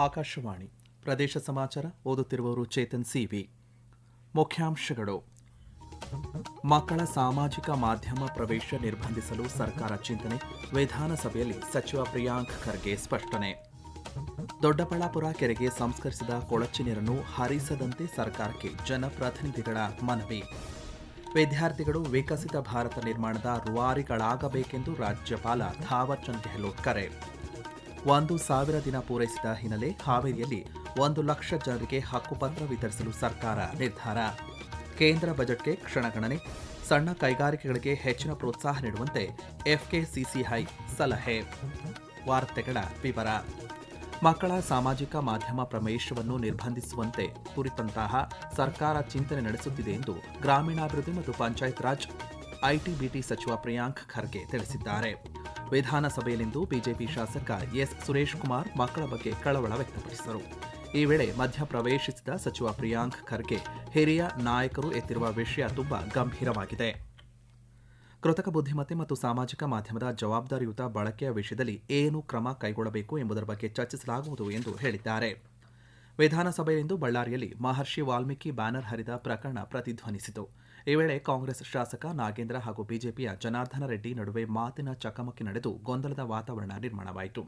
ಆಕಾಶವಾಣಿ. ಪ್ರದೇಶ ಸಮಾಚಾರ ಓದುತ್ತಿರುವವರು ಚೇತನ್ ಸಿವಿ. ಮುಖ್ಯಾಂಶಗಳು. ಮಕ್ಕಳ ಸಾಮಾಜಿಕ ಮಾಧ್ಯಮ ಪ್ರವೇಶ ನಿರ್ಬಂಧಿಸಲು ಸರ್ಕಾರ ಚಿಂತನೆ, ವಿಧಾನಸಭೆಯಲ್ಲಿ ಸಚಿವ ಪ್ರಿಯಾಂಕ್ ಖರ್ಗೆ ಸ್ಪಷ್ಟನೆ. ದೊಡ್ಡಬಳ್ಳಾಪುರ ಕೆರೆಗೆ ಸಂಸ್ಕರಿಸಿದ ಕೊಳಚೆ ನೀರನ್ನು ಹರಿಸದಂತೆ ಸರ್ಕಾರಕ್ಕೆ ಜನಪ್ರತಿನಿಧಿಗಳ ಮನವಿ. ವಿದ್ಯಾರ್ಥಿಗಳು ವಿಕಸಿತ ಭಾರತ ನಿರ್ಮಾಣದ ರೂವಾರಿಗಳಾಗಬೇಕೆಂದು ರಾಜ್ಯಪಾಲ ಥಾವರ್ಚಂದ್ ಗೆಹ್ಲೋಟ್ ಕರೆ. ಒಂದು ಸಾವಿರ ದಿನ ಪೂರೈಸಿದ ಹಿನ್ನೆಲೆ ಹಾವೇರಿಯಲ್ಲಿ ಒಂದು ಲಕ್ಷ ಜನರಿಗೆ ಹಕ್ಕುಪತ್ರ ವಿತರಿಸಲು ಸರ್ಕಾರ ನಿರ್ಧಾರ. ಕೇಂದ್ರ ಬಜೆಟ್ಗೆ ಕ್ಷಣಗಣನೆ ಸಣ್ಣ ಕೈಗಾರಿಕೆಗಳಿಗೆ ಹೆಚ್ಚಿನ ಪ್ರೋತ್ಸಾಹ ನೀಡುವಂತೆ ಎಫ್ಕೆಸಿಸಿಐ ಸಲಹೆ. ವಾರ್ತೆಗಳ ವಿವರ. ಮಕ್ಕಳ ಸಾಮಾಜಿಕ ಮಾಧ್ಯಮ ಪ್ರವೇಶವನ್ನು ನಿರ್ಬಂಧಿಸುವಂತೆ ಕುರಿತಂತಹ ಸರ್ಕಾರ ಚಿಂತನೆ ನಡೆಸುತ್ತಿದೆ ಎಂದು ಗ್ರಾಮೀಣಾಭಿವೃದ್ಧಿ ಮತ್ತು ಪಂಚಾಯತ್ ರಾಜ್ ಐಟಿಬಿಟಿ ಸಚಿವ ಪ್ರಿಯಾಂಕ್ ಖರ್ಗೆ ತಿಳಿಸಿದ್ದಾರೆ. ವಿಧಾನಸಭೆಯಲ್ಲಿಂದು ಬಿಜೆಪಿ ಶಾಸಕ ಎಸ್. ಸುರೇಶ್ ಕುಮಾರ್ ಮಕ್ಕಳ ಬಗ್ಗೆ ಕಳವಳ ವ್ಯಕ್ತಪಡಿಸಿದರು. ಈ ವೇಳೆ ಮಧ್ಯಪ್ರವೇಶಿಸಿದ ಸಚಿವ ಪ್ರಿಯಾಂಕ್ ಖರ್ಗೆ ಹಿರಿಯ ನಾಯಕರು ಎತ್ತಿರುವ ವಿಷಯ ತುಂಬಾ ಗಂಭೀರವಾಗಿದೆ. ಕೃತಕ ಬುದ್ಧಿಮತ್ತೆ ಮತ್ತು ಸಾಮಾಜಿಕ ಮಾಧ್ಯಮದ ಜವಾಬ್ದಾರಿಯುತ ಬಳಕೆಯ ವಿಷಯದಲ್ಲಿ ಏನು ಕ್ರಮ ಕೈಗೊಳ್ಳಬೇಕು ಎಂಬುದರ ಬಗ್ಗೆ ಚರ್ಚಿಸಲಾಗುವುದು ಎಂದು ಹೇಳಿದ್ದಾರೆ. ವಿಧಾನಸಭೆಯಲ್ಲಿಂದು ಬಳ್ಳಾರಿಯಲ್ಲಿ ಮಹರ್ಷಿ ವಾಲ್ಮೀಕಿ ಬ್ಯಾನರ್ ಹರಿದ ಪ್ರಕರಣ ಪ್ರತಿಧ್ವನಿಸಿತು. ಈ ವೇಳೆ ಕಾಂಗ್ರೆಸ್ ಶಾಸಕ ನಾಗೇಂದ್ರ ಹಾಗೂ ಬಿಜೆಪಿಯ ಜನಾರ್ದನ ರೆಡ್ಡಿ ನಡುವೆ ಮಾತಿನ ಚಕಮಕಿ ನಡೆದು ಗೊಂದಲದ ವಾತಾವರಣ ನಿರ್ಮಾಣವಾಯಿತು.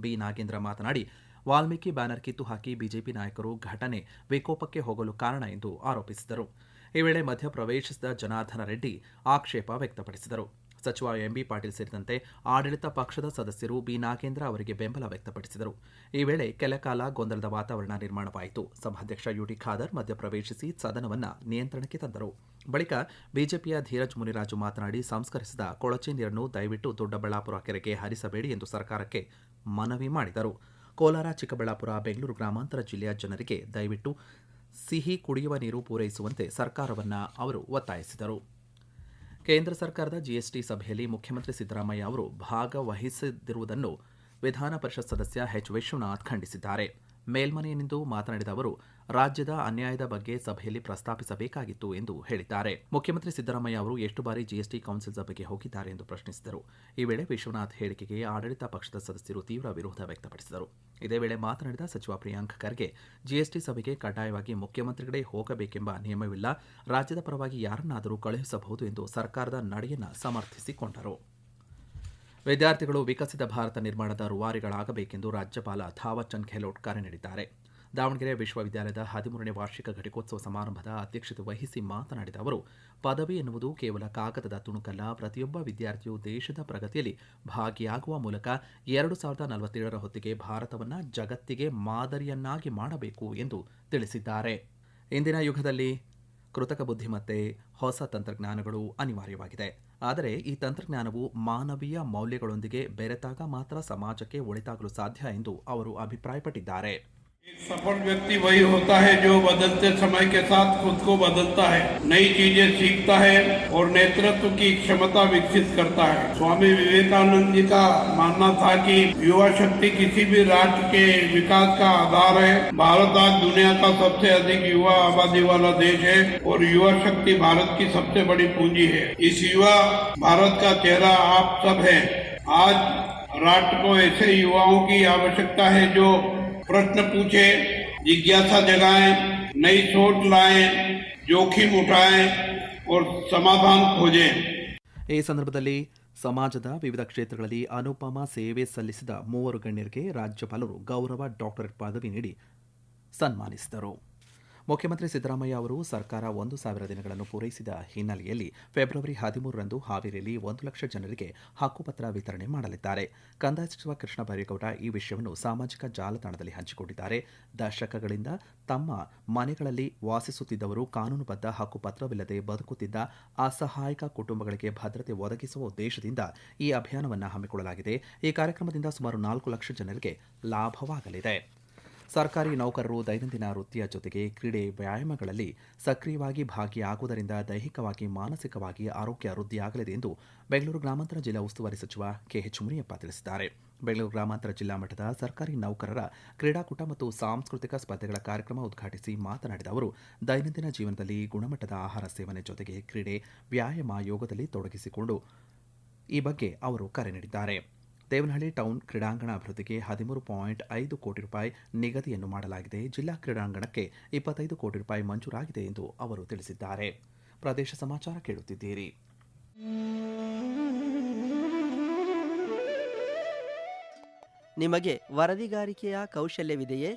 ಬಿ. ನಾಗೇಂದ್ರ ಮಾತನಾಡಿ, ವಾಲ್ಮೀಕಿ ಬ್ಯಾನರ್ ಕಿತ್ತು ಹಾಕಿ ಬಿಜೆಪಿ ನಾಯಕರು ಘಟನೆ ವಿಕೋಪಕ್ಕೆ ಹೋಗಲು ಕಾರಣ ಎಂದು ಆರೋಪಿಸಿದರು. ಈ ವೇಳೆ ಮಧ್ಯಪ್ರವೇಶಿಸಿದ ಜನಾರ್ದನ ರೆಡ್ಡಿ ಆಕ್ಷೇಪ ವ್ಯಕ್ತಪಡಿಸಿದರು. ಸಚಿವ ಎಂಬಿ ಪಾಟೀಲ್ ಸೇರಿದಂತೆ ಆಡಳಿತ ಪಕ್ಷದ ಸದಸ್ಯರು ಬಿ ನಾಗೇಂದ್ರ ಅವರಿಗೆ ಬೆಂಬಲ ವ್ಯಕ್ತಪಡಿಸಿದರು. ಈ ವೇಳೆ ಕೆಲಕಾಲ ಗೊಂದಲದ ವಾತಾವರಣ ನಿರ್ಮಾಣವಾಯಿತು. ಸಭಾಧ್ಯಕ್ಷ ಯುಟಿ ಖಾದರ್ ಮಧ್ಯಪ್ರವೇಶಿಸಿ ಸದನವನ್ನ ನಿಯಂತ್ರಣಕ್ಕೆ ತಂದರು. ಬಳಿಕ ಬಿಜೆಪಿಯ ಧೀರಜ್ ಮುನಿರಾಜು ಮಾತನಾಡಿ ಸಂಸ್ಕರಿಸಿದ ಕೊಳಚೆ ನೀರನ್ನು ದಯವಿಟ್ಟು ದೊಡ್ಡಬಳ್ಳಾಪುರ ಕೆರೆಗೆ ಹರಿಸಬೇಡಿ ಎಂದು ಸರ್ಕಾರಕ್ಕೆ ಮನವಿ ಮಾಡಿದರು. ಕೋಲಾರ, ಚಿಕ್ಕಬಳ್ಳಾಪುರ, ಬೆಂಗಳೂರು ಗ್ರಾಮಾಂತರ ಜಿಲ್ಲೆಯ ಜನರಿಗೆ ದಯವಿಟ್ಟು ಸಿಹಿ ಕುಡಿಯುವ ನೀರು ಪೂರೈಸುವಂತೆ ಸರ್ಕಾರವನ್ನ ಅವರು ಒತ್ತಾಯಿಸಿದರು. ಕೇಂದ್ರ ಸರ್ಕಾರದ ಜಿಎಸ್ಟಿ ಸಭೆಯಲ್ಲಿ ಮುಖ್ಯಮಂತ್ರಿ ಸಿದ್ದರಾಮಯ್ಯ ಅವರು ಭಾಗವಹಿಸದಿರುವುದನ್ನು ವಿಧಾನ ಪರಿಷತ್ ಸದಸ್ಯ ಎಚ್ ವಿಶ್ವನಾಥ್ ಖಂಡಿಸಿದ್ದಾರೆ. ಮೇಲ್ಮನೆಯಲ್ಲಿಂದು ಮಾತನಾಡಿದ ಅವರು ರಾಜ್ಯದ ಅನ್ಯಾಯದ ಬಗ್ಗೆ ಸಭೆಯಲ್ಲಿ ಪ್ರಸ್ತಾಪಿಸಬೇಕಾಗಿತ್ತು ಎಂದು ಹೇಳಿದ್ದಾರೆ. ಮುಖ್ಯಮಂತ್ರಿ ಸಿದ್ದರಾಮಯ್ಯ ಅವರು ಎಷ್ಟು ಬಾರಿ ಜಿಎಸ್ಟಿ ಕೌನ್ಸಿಲ್ ಸಭೆಗೆ ಹೋಗಿದ್ದಾರೆ ಎಂದು ಪ್ರಶ್ನಿಸಿದರು. ಈ ವೇಳೆ ವಿಶ್ವನಾಥ್ ಹೇಳಿಕೆಗೆ ಆಡಳಿತ ಪಕ್ಷದ ಸದಸ್ಯರು ತೀವ್ರ ವಿರೋಧ ವ್ಯಕ್ತಪಡಿಸಿದರು. ಇದೇ ವೇಳೆ ಮಾತನಾಡಿದ ಸಚಿವ ಪ್ರಿಯಾಂಕ್ ಖರ್ಗೆ, ಜಿಎಸ್ಟಿ ಸಭೆಗೆ ಕಡ್ಡಾಯವಾಗಿ ಮುಖ್ಯಮಂತ್ರಿಗಳೇ ಹೋಗಬೇಕೆಂಬ ನಿಯಮವಿಲ್ಲ, ರಾಜ್ಯದ ಪರವಾಗಿ ಯಾರನ್ನಾದರೂ ಕಳುಹಿಸಬಹುದು ಎಂದು ಸರ್ಕಾರದ ನಡೆಯನ್ನು ಸಮರ್ಥಿಸಿಕೊಂಡರು. ವಿದ್ಯಾರ್ಥಿಗಳು ವಿಕಸಿತ ಭಾರತ ನಿರ್ಮಾಣದ ರುವಾರಿಗಳಾಗಬೇಕೆಂದು ರಾಜ್ಯಪಾಲ ಥಾವರ್ಚಂದ್ ಗೆಹ್ಲೋಟ್ ಕರೆ ನೀಡಿದ್ದಾರೆ. ದಾವಣಗೆರೆ ವಿಶ್ವವಿದ್ಯಾಲಯದ ಹದಿಮೂರನೇ ವಾರ್ಷಿಕ ಘಟಿಕೋತ್ಸವ ಸಮಾರಂಭದ ಅಧ್ಯಕ್ಷತೆ ವಹಿಸಿ ಮಾತನಾಡಿದ ಅವರು, ಪದವಿ ಎನ್ನುವುದು ಕೇವಲ ಕಾಗದದ ತುಣುಕಲ್ಲ, ಪ್ರತಿಯೊಬ್ಬ ವಿದ್ಯಾರ್ಥಿಯು ದೇಶದ ಪ್ರಗತಿಯಲ್ಲಿ ಭಾಗಿಯಾಗುವ ಮೂಲಕ ಎರಡು ಸಾವಿರದ ನಲವತ್ತೇಳರ ಹೊತ್ತಿಗೆ ಭಾರತವನ್ನು ಜಗತ್ತಿಗೆ ಮಾದರಿಯನ್ನಾಗಿ ಮಾಡಬೇಕು ಎಂದು ತಿಳಿಸಿದ್ದಾರೆ. ಇಂದಿನ ಯುಗದಲ್ಲಿ ಕೃತಕ ಬುದ್ಧಿಮತ್ತೆ, ಹೊಸ ತಂತ್ರಜ್ಞಾನಗಳು ಅನಿವಾರ್ಯವಾಗಿದೆ. ಆದರೆ ಈ ತಂತ್ರಜ್ಞಾನವು ಮಾನವೀಯ ಮೌಲ್ಯಗಳೊಂದಿಗೆ ಬೆರೆತಾಗ ಮಾತ್ರ ಸಮಾಜಕ್ಕೆ ಒಳಿತಾಗಲು ಸಾಧ್ಯ ಎಂದು ಅವರು ಅಭಿಪ್ರಾಯಪಟ್ಟಿದ್ದಾರೆ. एक सफल व्यक्ति वही होता है जो बदलते समय के साथ खुद को बदलता है, नई चीज़ें सीखता है और नेतृत्व की क्षमता विकसित करता है। स्वामी विवेकानंद जी का मानना था कि युवा शक्ति किसी भी राष्ट्र के विकास का आधार है। भारत आज दुनिया का सबसे अधिक युवा आबादी वाला देश है और युवा शक्ति भारत की सबसे बड़ी पूंजी है। इस युवा भारत का चेहरा आप सब है। आज राष्ट्र को ऐसे युवाओं की आवश्यकता है जो प्रश्न पूछे जिज्ञासा जगाएं नई सोच लाएं जोखिम उठाएं और समाधान खोजें ಈ ಸಂದರ್ಭದಲ್ಲಿ ಸಮಾಜದ ವಿವಿಧ ಕ್ಷೇತ್ರಗಳಲ್ಲಿ ಅನುಪಮ ಸೇವೆ ಸಲ್ಲಿಸಿದ ಮೂವರು ಗಣ್ಯರಿಗೆ ರಾಜ್ಯಪಾಲರು ಗೌರವ ಡಾಕ್ಟರೇಟ್ ಪದವಿ ನೀಡಿ ಸನ್ಮಾನಿಸಿದರು ಮುಖ್ಯಮಂತ್ರಿ ಸಿದ್ದರಾಮಯ್ಯ ಅವರು ಸರ್ಕಾರ ಒಂದು ಸಾವಿರ ದಿನಗಳನ್ನು ಪೂರೈಸಿದ ಹಿನ್ನೆಲೆಯಲ್ಲಿ ಫೆಬ್ರವರಿ ಹದಿಮೂರರಂದು ಹಾವೇರಿಯಲ್ಲಿ ಒಂದು ಲಕ್ಷ ಜನರಿಗೆ ಹಕ್ಕುಪತ್ರ ವಿತರಣೆ ಮಾಡಲಿದ್ದಾರೆ. ಕಂದಾಯ ಸಚಿವ ಕೃಷ್ಣ ಬೈರೇಗೌಡ ಈ ವಿಷಯವನ್ನು ಸಾಮಾಜಿಕ ಜಾಲತಾಣದಲ್ಲಿ ಹಂಚಿಕೊಂಡಿದ್ದಾರೆ. ದಶಕಗಳಿಂದ ತಮ್ಮ ಮನೆಗಳಲ್ಲಿ ವಾಸಿಸುತ್ತಿದ್ದವರು ಕಾನೂನುಬದ್ಧ ಹಕ್ಕುಪತ್ರವಿಲ್ಲದೆ ಬದುಕುತ್ತಿದ್ದ ಅಸಹಾಯಕ ಕುಟುಂಬಗಳಿಗೆ ಭದ್ರತೆ ಒದಗಿಸುವ ಉದ್ದೇಶದಿಂದ ಈ ಅಭಿಯಾನವನ್ನು ಹಮ್ಮಿಕೊಳ್ಳಲಾಗಿದೆ. ಈ ಕಾರ್ಯಕ್ರಮದಿಂದ ಸುಮಾರು ನಾಲ್ಕು ಲಕ್ಷ ಜನರಿಗೆ ಲಾಭವಾಗಲಿದೆ. ಸರ್ಕಾರಿ ನೌಕರರು ದೈನಂದಿನ ವೃತ್ತಿಯ ಜೊತೆಗೆ ಕ್ರೀಡೆ ವ್ಯಾಯಾಮಗಳಲ್ಲಿ ಸಕ್ರಿಯವಾಗಿ ಭಾಗಿಯಾಗುವುದರಿಂದ ದೈಹಿಕವಾಗಿ, ಮಾನಸಿಕವಾಗಿ ಆರೋಗ್ಯ ವೃದ್ಧಿಯಾಗಲಿದೆ ಎಂದು ಬೆಂಗಳೂರು ಗ್ರಾಮಾಂತರ ಜಿಲ್ಲಾ ಉಸ್ತುವಾರಿ ಸಚಿವ ಕೆಎಚ್ ಮುನಿಯಪ್ಪ ತಿಳಿಸಿದ್ದಾರೆ. ಬೆಂಗಳೂರು ಗ್ರಾಮಾಂತರ ಜಿಲ್ಲಾ ಮಟ್ಟದ ಸರ್ಕಾರಿ ನೌಕರರ ಕ್ರೀಡಾಕೂಟ ಮತ್ತು ಸಾಂಸ್ಕೃತಿಕ ಸ್ಪರ್ಧೆಗಳ ಕಾರ್ಯಕ್ರಮ ಉದ್ಘಾಟಿಸಿ ಮಾತನಾಡಿದ ಅವರು, ದೈನಂದಿನ ಜೀವನದಲ್ಲಿ ಗುಣಮಟ್ಟದ ಆಹಾರ ಸೇವನೆ ಜೊತೆಗೆ ಕ್ರೀಡೆ ವ್ಯಾಯಾಮ ಯೋಗದಲ್ಲಿ ತೊಡಗಿಸಿಕೊಂಡು ಈ ಬಗ್ಗೆ ಅವರು ಕರೆ ನೀಡಿದ್ದಾರೆ. ದೇವನಹಳ್ಳಿ ಟೌನ್ ಕ್ರೀಡಾಂಗಣ ಅಭಿವೃದ್ಧಿಗೆ ಹದಿಮೂರು ಪಾಯಿಂಟ್ ಐದು ಕೋಟಿ ರೂಪಾಯಿ ನಿಗದಿಯನ್ನು ಮಾಡಲಾಗಿದೆ. ಜಿಲ್ಲಾ ಕ್ರೀಡಾಂಗಣಕ್ಕೆ ಇಪ್ಪತ್ತೈದು ಕೋಟಿ ರೂಪಾಯಿ ಮಂಜೂರಾಗಿದೆ ಎಂದು ಅವರು ತಿಳಿಸಿದ್ದಾರೆ. ಪ್ರದೇಶ ಸಮಾಚಾರ ಕೇಳುತ್ತಿದ್ದೀರಿ. ನಿಮಗೆ ವರದಿಗಾರಿಕೆಯ ಕೌಶಲ್ಯವಿದೆಯೇ?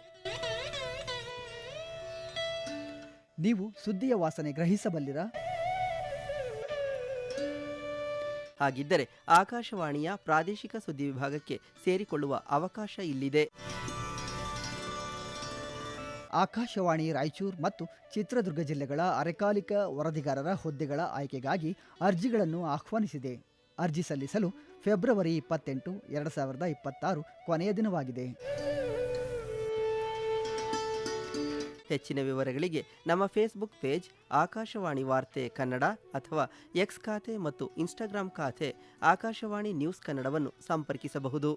ನೀವು ಸುದ್ದಿಯ ವಾಸನೆ ಗ್ರಹಿಸಬಲ್ಲಿರಾ? ಹಾಗಿದ್ದರೆ ಆಕಾಶವಾಣಿಯ ಪ್ರಾದೇಶಿಕ ಸುದ್ದಿ ವಿಭಾಗಕ್ಕೆ ಸೇರಿಕೊಳ್ಳುವ ಅವಕಾಶ ಇಲ್ಲಿದೆ. ಆಕಾಶವಾಣಿ ರಾಯಚೂರು ಮತ್ತು ಚಿತ್ರದುರ್ಗ ಜಿಲ್ಲೆಗಳ ಅರೆಕಾಲಿಕ ವರದಿಗಾರರ ಹುದ್ದೆಗಳ ಆಯ್ಕೆಗಾಗಿ ಅರ್ಜಿಗಳನ್ನು ಆಹ್ವಾನಿಸಿದೆ. ಅರ್ಜಿ ಸಲ್ಲಿಸಲು ಫೆಬ್ರವರಿ ಇಪ್ಪತ್ತೆಂಟು, ಎರಡು ಸಾವಿರದ ಇಪ್ಪತ್ತಾರು ಕೊನೆಯ ದಿನವಾಗಿದೆ. ಹೆಚ್ಚಿನ ವಿವರಗಳಿಗೆ ನಮ್ಮ ಫೇಸ್ಬುಕ್ ಪೇಜ್ ಆಕಾಶವಾಣಿ ವಾರ್ತೆ ಕನ್ನಡ ಅಥವಾ ಎಕ್ಸ್ ಖಾತೆ ಮತ್ತು ಇನ್ಸ್ಟಾಗ್ರಾಂ ಖಾತೆ ಆಕಾಶವಾಣಿ ನ್ಯೂಸ್ ಕನ್ನಡವನ್ನು ಸಂಪರ್ಕಿಸಬಹುದು.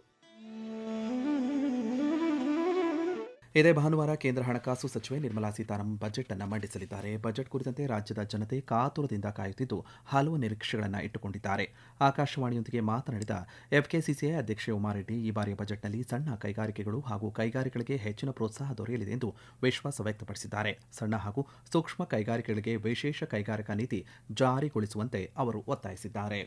ಇದೇ ಭಾನುವಾರ ಕೇಂದ್ರ ಹಣಕಾಸು ಸಚಿವೆ ನಿರ್ಮಲಾ ಸೀತಾರಾಮನ್ ಬಜೆಟ್ ಅನ್ನು ಮಂಡಿಸಲಿದ್ದಾರೆ. ಬಜೆಟ್ ಕುರಿತಂತೆ ರಾಜ್ಯದ ಜನತೆ ಕಾತುರದಿಂದ ಕಾಯುತ್ತಿದ್ದು ಹಲವು ನಿರೀಕ್ಷೆಗಳನ್ನು ಇಟ್ಟುಕೊಂಡಿದ್ದಾರೆ. ಆಕಾಶವಾಣಿಯೊಂದಿಗೆ ಮಾತನಾಡಿದ ಎಫ್ಕೆಸಿಸಿಐ ಅಧ್ಯಕ್ಷೆ ಉಮಾರೆಡ್ಡಿ, ಈ ಬಾರಿಯ ಬಜೆಟ್ನಲ್ಲಿ ಸಣ್ಣ ಕೈಗಾರಿಕೆಗಳು ಹಾಗೂ ಕೈಗಾರಿಕೆಗಳಿಗೆ ಹೆಚ್ಚಿನ ಪ್ರೋತ್ಸಾಹ ದೊರೆಯಲಿದೆ ಎಂದು ವಿಶ್ವಾಸ ವ್ಯಕ್ತಪಡಿಸಿದ್ದಾರೆ. ಸಣ್ಣ ಹಾಗೂ ಸೂಕ್ಷ್ಮ ಕೈಗಾರಿಕೆಗಳಿಗೆ ವಿಶೇಷ ಕೈಗಾರಿಕಾ ನೀತಿ ಜಾರಿಗೊಳಿಸುವಂತೆ ಅವರು ಒತ್ತಾಯಿಸಿದ್ದಾರೆ.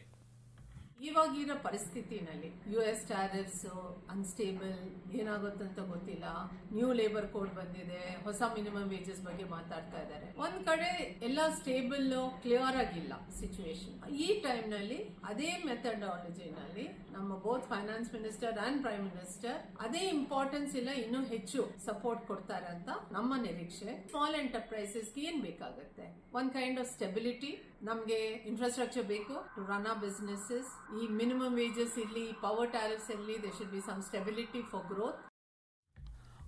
ಇವಾಗಿರೋ ಪರಿಸ್ಥಿತಿನಲ್ಲಿ ಯು ಎಸ್ ಟ್ಯಾರಿಫ್ಸ್ ಅನ್ಸ್ಟೇಬಲ್ ಏನಾಗುತ್ತಂತ ಗೊತ್ತಿಲ್ಲ. ನ್ಯೂ ಲೇಬರ್ ಕೋಡ್ ಬಂದಿದೆ. ಹೊಸ ಮಿನಿಮಮ್ ವೇಜಸ್ ಬಗ್ಗೆ ಮಾತಾಡ್ತಾ ಇದ್ದಾರೆ. ಒಂದ್ ಕಡೆ ಎಲ್ಲ ಸ್ಟೇಬಲ್ ಕ್ಲಿಯರ್ ಆಗಿಲ್ಲ ಸಿಚುವೇಶನ್ ಈ ಟೈಮ್ನಲ್ಲಿ ಅದೇ ಮೆಥಡಾಲಜಿನಲ್ಲಿ ನಮ್ಮ both finance minister and prime minister ಅದೇ ಇಂಪಾರ್ಟೆನ್ಸ್ ಇಲ್ಲ, ಇನ್ನೂ ಹೆಚ್ಚು ಸಪೋರ್ಟ್ ಕೊಡ್ತಾರೆ ಅಂತ ನಮ್ಮ ನಿರೀಕ್ಷೆ. ಸ್ಮಾಲ್ ಎಂಟರ್ಪ್ರೈಸಸ್ ಏನ್ ಬೇಕಾಗುತ್ತೆ? ಒಂದ್ ಕೈಂಡ್ ಆಫ್ ಸ್ಟೆಬಿಲಿಟಿ ನಮ್ಗೆ ಇನ್ಫ್ರಾಸ್ಟ್ರಕ್ಚರ್ ಬೇಕು ಟು ರನ್ ಅ ಬಿಸ್ನೆಸ್ ಈ ಮಿನಿಮಮ್ ವೇಜಸ್ ಇರಲಿ ಪವರ್ ಟ್ಯಾರಿಫ್ಸ್ ಇರಲಿ they should be some stability for growth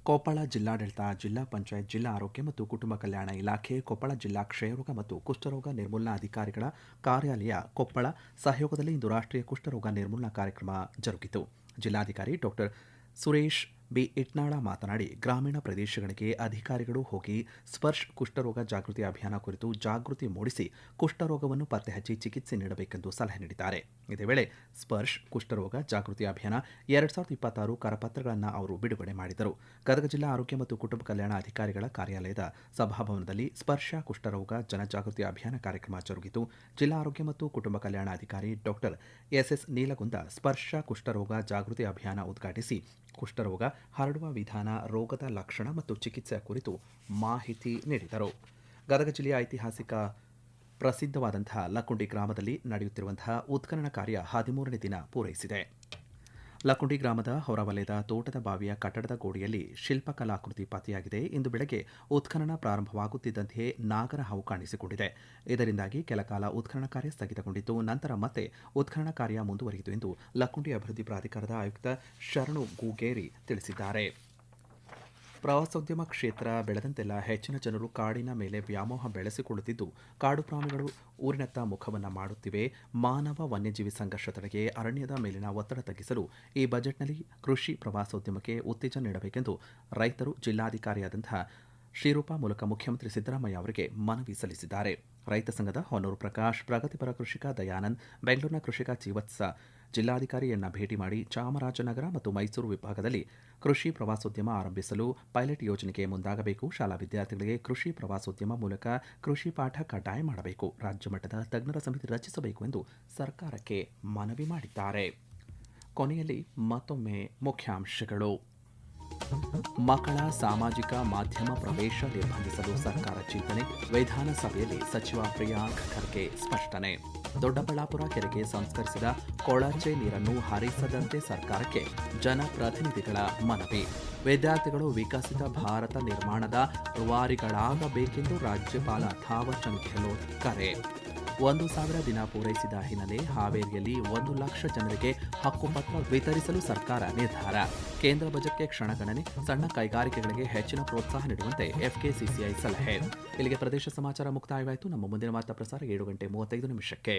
Koppal ಜಿಲ್ಲಾಡಳಿತ, ಜಿಲ್ಲಾ ಪಂಚಾಯತ್, ಜಿಲ್ಲಾ ಆರೋಗ್ಯ ಮತ್ತು ಕುಟುಂಬ ಕಲ್ಯಾಣ ಇಲಾಖೆ, ಕೊಪ್ಪಳ ಜಿಲ್ಲಾ ಕ್ಷಯರೋಗ ಮತ್ತು ಕುಷ್ಠರೋಗ ನಿರ್ಮೂಲನಾ ಅಧಿಕಾರಿಗಳ ಕಾರ್ಯಾಲಯ, ಕೊಪ್ಪಳ ಸಹಯೋಗದಲ್ಲಿ ಇಂದು ರಾಷ್ಟ್ರೀಯ ಕುಷ್ಠರೋಗ ನಿರ್ಮೂಲನಾ ಕಾರ್ಯಕ್ರಮ ಜರುಗಿತು. ಜಿಲ್ಲಾಧಿಕಾರಿ ಡಾಕ್ಟರ್ ಸುರೇಶ್ ಬಿ ಇಟ್ನಾಳ ಮಾತನಾಡಿ, ಗ್ರಾಮೀಣ ಪ್ರದೇಶಗಳಿಗೆ ಅಧಿಕಾರಿಗಳು ಹೋಗಿ ಸ್ಪರ್ಶ ಕುಷ್ಠರೋಗ ಜಾಗೃತಿ ಅಭಿಯಾನ ಕುರಿತು ಜಾಗೃತಿ ಮೂಡಿಸಿ ಕುಷ್ಠರೋಗವನ್ನು ಪತ್ತೆ ಹಚ್ಚಿ ಚಿಕಿತ್ಸೆ ನೀಡಬೇಕೆಂದು ಸಲಹೆ ನೀಡಿದ್ದಾರೆ. ಇದೇ ವೇಳೆ ಸ್ಪರ್ಶ್ ಕುಷ್ಠರೋಗ ಜಾಗೃತಿ ಅಭಿಯಾನ ಎರಡ್ ಸಾವಿರದ ಇಪ್ಪತ್ತಾರು ಕರಪತ್ರಗಳನ್ನು ಅವರು ಬಿಡುಗಡೆ ಮಾಡಿದರು. ಗದಗ ಜಿಲ್ಲಾ ಆರೋಗ್ಯ ಮತ್ತು ಕುಟುಂಬ ಕಲ್ಯಾಣ ಅಧಿಕಾರಿಗಳ ಕಾರ್ಯಾಲಯದ ಸಭಾಭವನದಲ್ಲಿ ಸ್ಪರ್ಶ ಕುಷ್ಠರೋಗ ಜನಜಾಗೃತಿ ಅಭಿಯಾನ ಕಾರ್ಯಕ್ರಮ ಜರುಗಿತು. ಜಿಲ್ಲಾ ಆರೋಗ್ಯ ಮತ್ತು ಕುಟುಂಬ ಕಲ್ಯಾಣ ಅಧಿಕಾರಿ ಡಾಕ್ಟರ್ ಎಸ್ಎಸ್ ನೀಲಗುಂದ ಸ್ಪರ್ಶ ಕುಷ್ಠರೋಗ ಜಾಗೃತಿ ಅಭಿಯಾನ ಉದ್ಘಾಟಿಸಿ ಕುಷ್ಠರೋಗ ಹರಡುವ ವಿಧಾನ, ರೋಗದ ಲಕ್ಷಣ ಮತ್ತು ಚಿಕಿತ್ಸೆ ಕುರಿತು ಮಾಹಿತಿ ನೀಡಿದರು. ಗದಗ ಜಿಲ್ಲೆಯ ಐತಿಹಾಸಿಕ ಪ್ರಸಿದ್ಧವಾದಂತಹ ಲಕ್ಕುಂಡಿ ಗ್ರಾಮದಲ್ಲಿ ನಡೆಯುತ್ತಿರುವಂತಹ ಉತ್ಖನನ ಕಾರ್ಯ ಹದಿಮೂರನೇ ದಿನ ಪೂರೈಸಿದೆ. ಲಕ್ಕುಂಡಿ ಗ್ರಾಮದ ಹೊರವಲಯದ ತೋಟದ ಬಾವಿಯ ಕಟ್ಟಡದ ಗೋಡೆಯಲ್ಲಿ ಶಿಲ್ಪಕಲಾಕೃತಿ ಪತ್ತೆಯಾಗಿದೆ. ಇಂದು ಬೆಳಗ್ಗೆ ಉತ್ಖನನ ಪ್ರಾರಂಭವಾಗುತ್ತಿದ್ದಂತೆಯೇ ನಾಗರ ಹಾವು ಕಾಣಿಸಿಕೊಂಡಿದೆ. ಇದರಿಂದಾಗಿ ಕೆಲಕಾಲ ಉತ್ಖನನ ಕಾರ್ಯ ಸ್ಥಗಿತಗೊಂಡಿತು ನಂತರ ಮತ್ತೆ ಉತ್ಖನನ ಕಾರ್ಯ ಮುಂದುವರಿಯಿತು ಎಂದು ಲಕುಂಡಿ ಅಭಿವೃದ್ಧಿ ಪ್ರಾಧಿಕಾರದ ಆಯುಕ್ತ ಶರಣು ಗೂಗೇರಿ ತಿಳಿಸಿದ್ದಾರೆ. ಪ್ರವಾಸೋದ್ಯಮ ಕ್ಷೇತ್ರ ಬೆಳೆದಂತೆಲ್ಲ ಹೆಚ್ಚಿನ ಜನರು ಕಾಡಿನ ಮೇಲೆ ವ್ಯಾಮೋಹ ಬೆಳೆಸಿಕೊಳ್ಳುತ್ತಿದ್ದು, ಕಾಡು ಪ್ರಾಣಿಗಳು ಊರಿನತ್ತ ಮುಖವನ್ನು ಮಾಡುತ್ತಿವೆ. ಮಾನವ ವನ್ಯಜೀವಿ ಸಂಘರ್ಷ ತಡೆಗೆ ಅರಣ್ಯದ ಮೇಲಿನ ಒತ್ತಡ ತಗ್ಗಿಸಲು ಈ ಬಜೆಟ್ನಲ್ಲಿ ಕೃಷಿ ಪ್ರವಾಸೋದ್ಯಮಕ್ಕೆ ಉತ್ತೇಜನ ನೀಡಬೇಕೆಂದು ರೈತರು ಜಿಲ್ಲಾಧಿಕಾರಿಯಾದಂತಹ ಶ್ರೀರೂಪ ಮೂಲಕ ಮುಖ್ಯಮಂತ್ರಿ ಸಿದ್ದರಾಮಯ್ಯ ಅವರಿಗೆ ಮನವಿ ಸಲ್ಲಿಸಿದ್ದಾರೆ. ರೈತ ಸಂಘದ ಹೊನೂರು ಪ್ರಕಾಶ್, ಪ್ರಗತಿಪರ ಕೃಷಿಕ ದಯಾನಂದ್, ಬೆಂಗಳೂರಿನ ಕೃಷಿಕ ಜೀವತ್ಸ ಜಿಲ್ಲಾಧಿಕಾರಿಯನ್ನ ಭೇಟಿ ಮಾಡಿ ಚಾಮರಾಜನಗರ ಮತ್ತು ಮೈಸೂರು ವಿಭಾಗದಲ್ಲಿ ಕೃಷಿ ಪ್ರವಾಸೋದ್ಯಮ ಆರಂಭಿಸಲು ಪೈಲಟ್ ಯೋಜನೆಗೆ ಮುಂದಾಗಬೇಕು. ಶಾಲಾ ವಿದ್ಯಾರ್ಥಿಗಳಿಗೆ ಕೃಷಿ ಪ್ರವಾಸೋದ್ಯಮ ಮೂಲಕ ಕೃಷಿ ಪಾಠ ಕಡ್ಡಾಯ ಮಾಡಬೇಕು. ರಾಜ್ಯ ಮಟ್ಟದ ತಜ್ಞರ ಸಮಿತಿ ರಚಿಸಬೇಕು ಎಂದು ಸರ್ಕಾರಕ್ಕೆ ಮನವಿ ಮಾಡಿದ್ದಾರೆ. ಕೊನೆಯಲ್ಲಿ ಮತ್ತೊಮ್ಮೆ ಮುಖ್ಯಾಂಶಗಳು. ಮಕ್ಕಳ ಸಾಮಾಜಿಕ ಮಾಧ್ಯಮ ಪ್ರವೇಶ ನಿರ್ಬಂಧಿಸಲು ಸರ್ಕಾರ ಚಿಂತನೆ. ವಿಧಾನಸಭೆಯಲ್ಲಿ ಸಚಿವ ಪ್ರಿಯಾಂಕ್ ಖರ್ಗೆ ಸ್ಪಷ್ಟನೆ. ದೊಡ್ಡಬಳ್ಳಾಪುರ ಕೆರೆಗೆ ಸಂಸ್ಕರಿಸಿದ ಕೊಳಚೆ ನೀರನ್ನು ಹರಿಸದಂತೆ ಸರ್ಕಾರಕ್ಕೆ ಜನಪ್ರತಿನಿಧಿಗಳ ಮನವಿ. ವಿದ್ಯಾರ್ಥಿಗಳು ವಿಕಸಿತ ಭಾರತ ನಿರ್ಮಾಣದ ರೂವಾರಿಗಳಾಗಬೇಕೆಂದು ರಾಜ್ಯಪಾಲ ಥಾವರ್ಚಂದ್ ಗೆಹ್ಲೋಟ್ ಕರೆ. ಒಂದು ಸಾವಿರ ದಿನ ಪೂರೈಸಿದ ಹಿನ್ನೆಲೆ ಹಾವೇರಿಯಲ್ಲಿ ಒಂದು ಲಕ್ಷ ಜನರಿಗೆ ಹಕ್ಕುಪತ್ರ ವಿತರಿಸಲು ಸರ್ಕಾರ ನಿರ್ಧಾರ. ಕೇಂದ್ರ ಬಜೆಟ್ಗೆ ಕ್ಷಣಗಣನೆ ಸಣ್ಣ ಕೈಗಾರಿಕೆಗಳಿಗೆ ಹೆಚ್ಚಿನ ಪ್ರೋತ್ಸಾಹ ನೀಡುವಂತೆ ಎಫ್ಕೆಸಿಸಿಐ ಸಲಹೆ. ಇಲ್ಲಿಗೆ ಪ್ರದೇಶ ಸಮಾಚಾರ ಮುಕ್ತಾಯವಾಯಿತು. ನಮ್ಮ ಮುಂದಿನ ವಾರ್ತಾ ಪ್ರಸಾರ ಏಳು ಗಂಟೆ ಮೂವತ್ತೈದು ನಿಮಿಷಕ್ಕೆ.